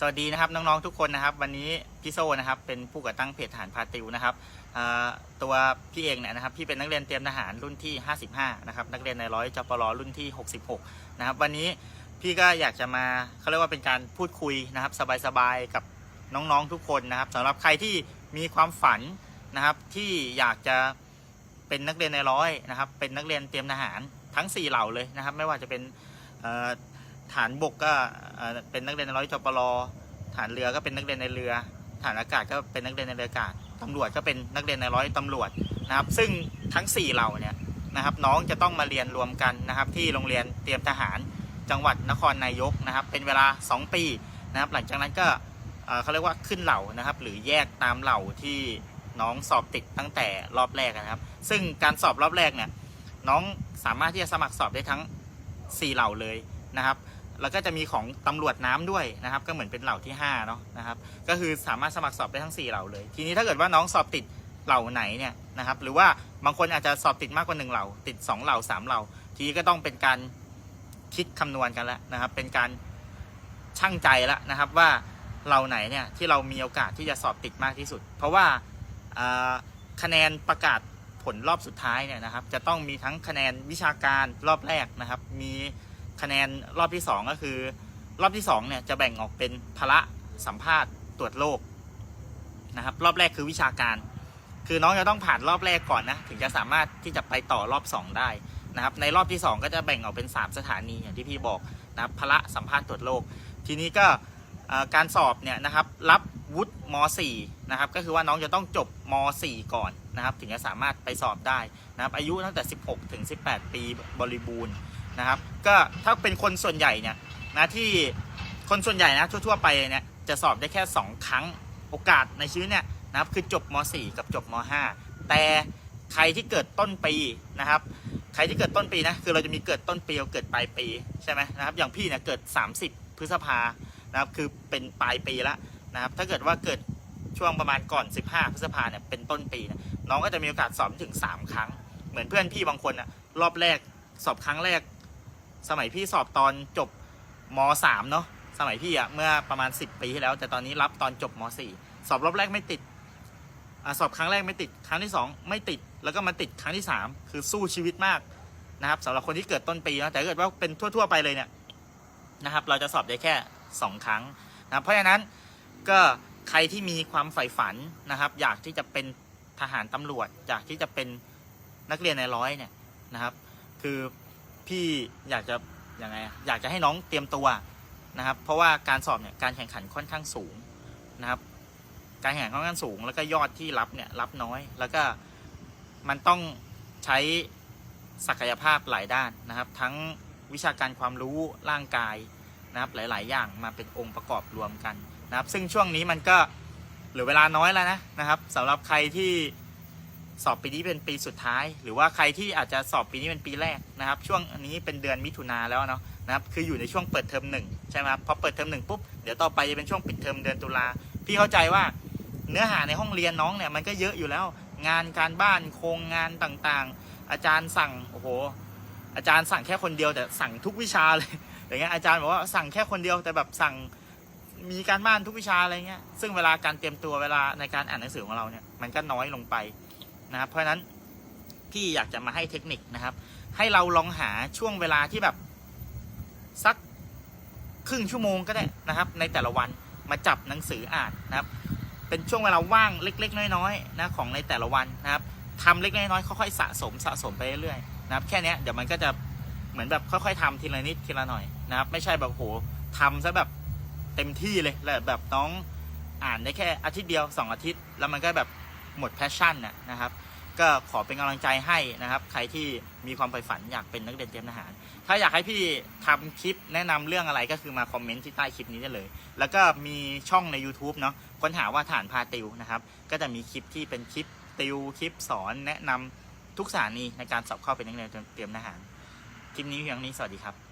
สวัสดีนะครับน้องๆทุกคนนะครับ วันนี้พี่โซนะครับเป็นผู้ก่อตั้งเพจทหารพาติวนะครับตัวพี่เองเนี่ยนะครับพี่เป็นนักเรียนเตรียมทหารรุ่นที่ 55นะครับนักเรียนในร้อยจปรรุ่นที่ 66นะครับวันนี้พี่ก็อยากจะมาเขาเรียกว่าเป็นการพูดคุยนะครับ สบายๆกับน้องๆทุกคนนะครับสำหรับใครที่มีความฝันนะครับที่อยากจะเป็นนักเรียนในร้อยนะครับเป็นนักเรียนเตรียมทหารทั้ง 4 เหล่าเลยนะครับ ไม่ว่าจะเป็น ฐานบกก็เป็นนักเรียนในร้อยจปรฐานเรือก็เป็นนักเรียนในเรือ ฐานอากาศก็เป็นนักเรียนในเรืออากาศตำรวจก็เป็นนักเรียนในร้อยตำรวจนะครับ ซึ่งทั้ง 4 เหล่าเนี่ยนะครับ น้องจะต้องมาเรียนรวมกันนะครับ ที่โรงเรียนเตรียมทหารจังหวัดนครนายกนะครับ เป็นเวลา 2 ปีนะครับ หลังจากนั้นก็เอ่อเขาเรียกว่าขึ้นเหล่านะครับ หรือแยกตามเหล่าที่น้องสอบติดตั้งแต่รอบแรกนะครับ ซึ่งการสอบรอบแรกเนี่ยน้องสามารถที่จะสมัครสอบได้ทั้ง 4 เหล่าเลยนะครับ แล้วก็จะมีของตำรวจน้ำด้วยนะครับ ก็เหมือนเป็นเหล่าที่5เนาะนะครับ ก็คือสามารถสมัครสอบได้ทั้ง 4 เหล่าเลย ทีนี้ถ้าเกิดว่าน้องสอบติดเหล่าไหนเนี่ยนะครับ หรือว่าบางคนอาจจะสอบติดมากกว่า1เหล่า ติด 2 เหล่า 3 เหล่า ทีนี้ก็ต้องเป็นการคิดคำนวณกันแล้วนะครับ เป็นการช่างใจแล้วนะครับว่าเหล่าไหนเนี่ยที่เรามีโอกาสที่จะสอบติดมากที่สุด เพราะว่าคะแนนประกาศผลรอบสุดท้ายเนี่ยนะครับ จะต้องมีทั้งคะแนนวิชาการรอบแรกนะครับ มี คะแนนรอบที่ 2 ก็คือ รอบที่2เนี่ยจะแบ่งออกเป็นพละสัมภาษณ์ตรวจโรคนะครับ รอบแรกคือวิชาการ คือน้องจะต้องผ่านรอบแรกก่อนนะ ถึงจะสามารถที่จะไปต่อรอบ 2 ได้นะครับ ในรอบที่ 2 ก็จะแบ่งออกเป็น 3 สถานีอย่างที่พี่บอกนะครับพละสัมภาษณ์ตรวจโรคทีนี้ก็การสอบเนี่ยนะครับรับวุฒิม .4 นะครับก็คือว่าน้องจะต้องจบม .4 ก่อนนะครับ ถึงจะสามารถไปสอบได้นะครับอายุตั้งแต่ 16 ถึง 18 ปีบริบูรณ์ นะครับ ก็ถ้าเป็นคนส่วนใหญ่เนี่ยนะที่คนส่วนใหญ่นะทั่วๆไปเนี่ยจะสอบได้แค่ 2 ครั้งโอกาสในชีวิตเนี่ยนะครับคือจบม .4 กับจบม .5 แต่ใครที่เกิดต้นปีนะครับ ใครที่เกิดต้นปีนะคือเราจะมีเกิดต้นปีกับเกิดปลายปีใช่ไหมนะครับ อย่างพี่เนี่ยเกิด 30 พฤษภานะครับคือเป็นปลายปีแล้วนะครับ ถ้าเกิดว่าเกิดช่วงประมาณก่อน 15 พฤษภาเนี่ยเป็นต้นปีนี่ยน้องก็จะมีโอกาสสอบถึง 3 ครั้ง เหมือนเพื่อนพี่บางคนอะรอบแรกสอบครั้งแรก สมัยพี่สอบตอนจบม .3 เนาะสมัยพี่อะเมื่อประมาณ 10 ปีที่แล้ว แต่ตอนนี้รับตอนจบม .4 สอบรอบแรกไม่ติดอสอบครั้งแรกไม่ติดครั้งที่ 2 ไม่ติดแล้วก็มาติดครั้งที่ 3 คือสู้ชีวิตมากนะครับสำหรับคนที่เกิดต้นปีนะแต่เกิดว่าเป็นทั่ว ๆ ไปเลยเนี่ยนะครับ เราจะสอบได้แค่ 2 ครั้งนะเพราะฉะนั้นก็ใครที่มีความใฝ่ฝันนะครับ อยากที่จะเป็นทหารตำรวจ อยากที่จะเป็นนักเรียนในร้อยเนี่ยนะครับ คือ พี่อยากจะยังไงอยากจะให้น้องเตรียมตัวนะครับ เพราะว่าการสอบเนี่ยการแข่งขันค่อนข้างสูงนะครับ การแข่งขันค่อนข้างสูง แล้วก็ยอดที่รับเนี่ยรับน้อย แล้วก็มันต้องใช้ศักยภาพหลายด้านนะครับ ทั้งวิชาการความรู้ร่างกายนะครับ หลาย ๆ อย่างมาเป็นองค์ประกอบรวมกันนะครับ ซึ่งช่วงนี้มันก็เหลือเวลาน้อยแล้วนะนะครับสำหรับใครที่ สอบปีนี้เป็นปีสุดท้าย หรือว่าใครที่อาจจะสอบปีนี้เป็นปีแรกนะครับ ช่วงอันนี้เป็นเดือนมิถุนาแล้วเนาะนะครับคืออยู่ในช่วงเปิดเทอมหนึ่งใช่ไหมครับพอเปิดเทอมหนึ่งปุ๊บเดี๋ยวต่อไปจะเป็นช่วงปิดเทอมเดือนตุลาพี่เข้าใจว่าเนื้อหาในห้องเรียนน้องเนี่ยมันก็เยอะอยู่แล้ว งานการบ้านโครงงานต่างๆ อาจารย์สั่งโอ้โหอาจารย์สั่งแค่คนเดียวแต่สั่งทุกวิชาเลยอย่างเงี้ยอาจารย์บอกว่าสั่งแค่คนเดียวแต่แบบสั่งมีการบ้านทุกวิชาอะไรเงี้ยซึ่งเวลาการเตรียมตัวเวลาในการอ่านหนังสือของเราเนี่ยมันก็น้อยลงไป นะครับ เพราะฉะนั้นพี่อยากจะมาให้เทคนิคนะครับ ให้เราลองหาช่วงเวลาที่แบบสักครึ่งชั่วโมงก็ได้นะครับ ในแต่ละวันมาจับหนังสืออ่านนะครับ เป็นช่วงเวลาว่างเล็ก ๆ น้อยๆนะของในแต่ละวันนะครับทำเล็กๆน้อยๆค่อยๆสะสมสะสมไปเรื่อยๆนะครับ แค่นี้เดี๋ยวมันก็จะเหมือนแบบค่อยๆทำทีละนิดทีละหน่อยนะครับ ไม่ใช่แบบโหทำซะแบบเต็มที่เลยแล้วแบบน้องอ่านได้แค่อาทิตย์เดียวสองอาทิตย์ แล้วมันก็แบบ หมดแพชชั่นนะครับ ก็ขอเป็นกำลังใจให้นะครับ ใครที่มีความใฝ่ฝันอยากเป็นนักเรียนเตรียมทหาร ถ้าอยากให้พี่ทำคลิปแนะนำเรื่องอะไรก็คือมาคอมเมนต์ที่ใต้คลิปนี้ได้เลย แล้วก็มีช่องใน YouTube เนาะค้นหาว่าฐานพาติวนะครับ ก็จะมีคลิปที่เป็นคลิปติวคลิปสอนแนะนำทุกสถานีในการสอบเข้าเป็นนักเรียนเตรียมทหารคลิปนี้เพียงนี้สวัสดีครับ